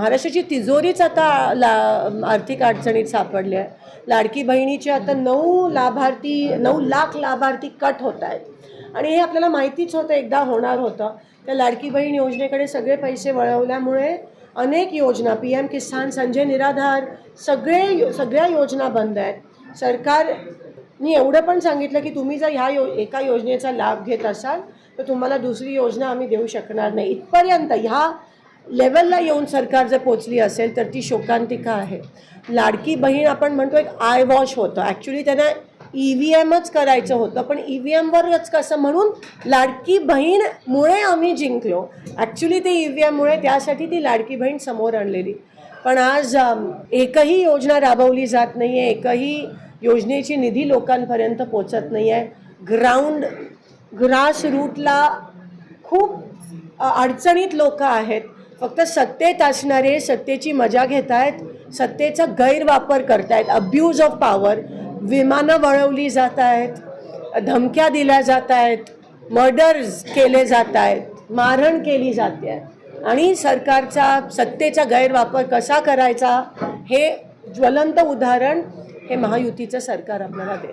महाराष्ट्राची तिजोरीच आता ला आर्थिक अडचणीत सापडली आहे. लाडकी बहिणीचे आता नऊ लाभार्थी नऊ लाख लाभार्थी कट होत आहेत. आणि हे आपल्याला माहितीच होतं एकदा होणार होतं. त्या लाडकी बहीण योजनेकडे सगळे पैसे वळवल्यामुळे अनेक योजना पी एम किसान संजय निराधार सगळे सगळ्या योजना बंद आहेत. सरकारनी एवढं पण सांगितलं की तुम्ही जर ह्या यो एका योजनेचा लाभ घेत असाल तर तुम्हाला दुसरी योजना आम्ही देऊ शकणार नाही. इथपर्यंत ह्या लेवलला येऊन सरकार जर पोचली असेल तर ती शोकांतिका आहे. लाडकी बहीण आपण म्हणतो एक आय वॉश होतं. ॲक्च्युली त्यांना ई व्ही एमच करायचं होतं पण ई व्ही एमवरच कसं म्हणून लाडकी बहीणमुळे आम्ही जिंकलो. ॲक्च्युली ते ई व्ही एममुळे त्यासाठी ती लाडकी बहीण समोर आणलेली. पण आज एकही योजना राबवली जात नाही आहे एकही योजनेची निधी लोकांपर्यंत पोचत नाही आहे ग्राउंड ग्रास रूटला खूप अडचणीत लोक आहेत. फक्त सत्तेत असणारे सत्तेची मजा घेत आहेत सत्तेचा गैरवापर करतायत अब्यूज ऑफ पॉवर विमानं वळवली जात आहेत धमक्या दिल्या जात आहेत मर्डर्स केले जात आहेत मारहाण केली जाते आहे आणि सरकारचा सत्तेचा गैरवापर कसा करायचा हे ज्वलंत उदाहरण हे महायुतीचं सरकार आपल्याला दे